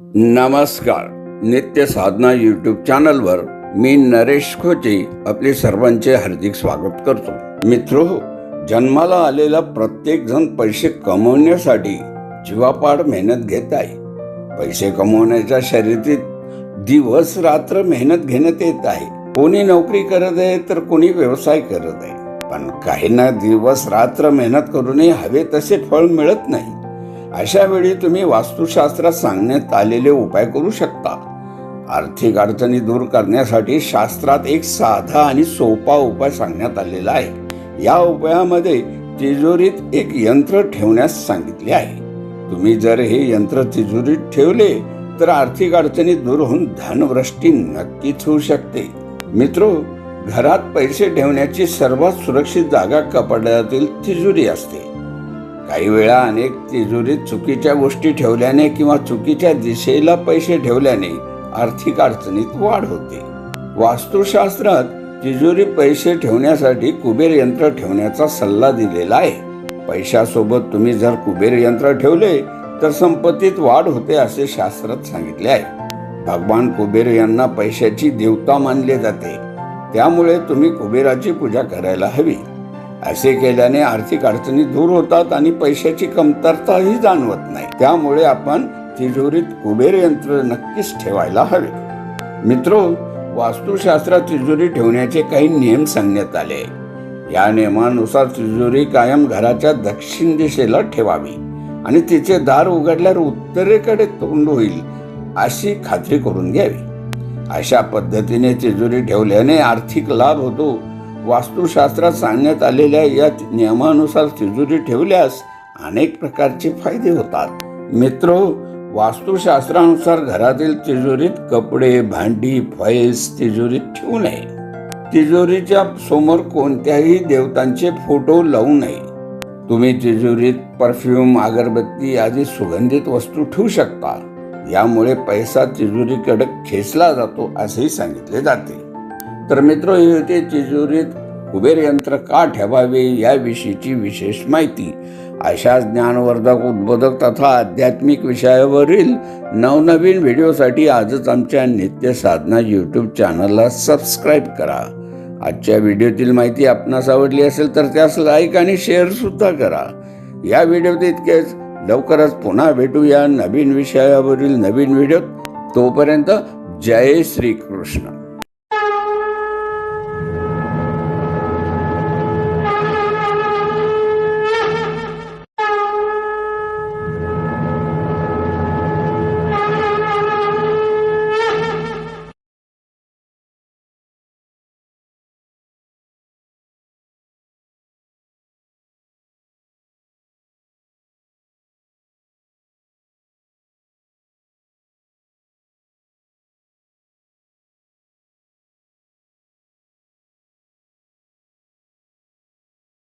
नमस्कार. नित्य साधना यूट्यूब चॅनलवर मी नरेश खोचे आपले सर्वांचे हार्दिक स्वागत करतो. मित्रो जन्माला आलेला प्रत्येक जण पैसे कमवण्यासाठी जीवापाड मेहनत घेत आहे. पैसे कमवण्याच्या शर्यतीत दिवस रात्र मेहनत घेण्यात येत आहे. कोणी नोकरी करत आहे तर कोणी व्यवसाय करत आहे. पण काहींना दिवस रात्र मेहनत करूनही हवे तसे फळ मिळत नाही. अशा वेळी तुम्ही वास्तुशास्त्रात सांगण्यात आलेले उपाय करू शकता. आर्थिक अडचणी दूर करण्यासाठी शास्त्रात एक साधा आणि सोपा उपाय सांगण्यात आलेला आहे. या उपायामध्ये तिजोरीत एक यंत्र ठेवण्यास सांगितले आहे. तुम्ही जर हे यंत्र तिजोरीत ठेवले तर आर्थिक अडचणी दूर होऊन धनवृष्टी नक्कीच होऊ शकते. मित्रो घरात पैसे ठेवण्याची सर्वात सुरक्षित जागा कपड्यातील तिजोरी असते. काही वेळा अनेक तिजोरीत चुकीच्या गोष्टी ठेवल्याने किंवा चुकीच्या दिशेला पैसे ठेवल्याने आर्थिक अडचणीत वाढ होते. वास्तुशास्त्रात तिजोरी पैसे ठेवण्यासाठी कुबेर यंत्र ठेवण्याचा सल्ला दिलेला आहे. पैशासोबत तुम्ही जर कुबेर यंत्र ठेवले तर संपत्तीत वाढ होते असे शास्त्रात सांगितले आहे. भगवान कुबेर यांना पैशाची देवता मानले जाते. त्यामुळे तुम्ही कुबेराची पूजा करायला हवी. असे केल्याने आर्थिक अडचणी दूर होतात आणि पैशाची कमतरताही जाणवत नाही. त्यामुळे आपण तिजोरीत कुबेर यंत्र नक्कीच ठेवायला हवे. मित्रो वास्तुशास्त्रात तिजोरी ठेवण्याचे काही नियम सांगण्यात आले. या नियमानुसार तिजोरी कायम घराच्या दक्षिण दिशेला ठेवावी आणि तिचे दार उघडल्यावर उत्तरेकडे तोंड होईल अशी खात्री करून घ्यावी. अशा पद्धतीने तिजोरी ठेवल्याने आर्थिक लाभ होतो वास्तुशास्त्रात सांगण्यात आलेल्या या नियमानुसार तिजोरी ठेवल्यास अनेक प्रकारचे फायदे होतात. मित्र वास्तुशास्त्रानुसार घरातील तिजोरीत कपडे भांडी फैस तिजोरीत ठेवू नये. तिजोरीच्या समोर कोणत्याही देवतांचे फोटो लावू नये. तुम्ही तिजोरीत परफ्यूम अगरबत्ती आदी सुगंधित वस्तू ठेवू शकता. यामुळे पैसा तिजोरीकडे खेचला जातो असेही सांगितले जाते. तर मित्र ही तिजोरीत कुबेर यंत्र का ठेवावे याविषयीची विशेष माहिती. अशा ज्ञानवर्धक उद्बोधक तथा आध्यात्मिक विषयावरील नवनवीन व्हिडिओसाठी आजच आमच्या नित्य साधना यूट्यूब चॅनलला सबस्क्राईब करा. आजच्या व्हिडिओतील माहिती आपणास आवडली असेल तर त्यास लाईक आणि शेअरसुद्धा करा. या व्हिडिओत इतकेच. लवकरच पुन्हा भेटूया नवीन विषयावरील नवीन व्हिडिओ तोपर्यंत जय श्रीकृष्ण.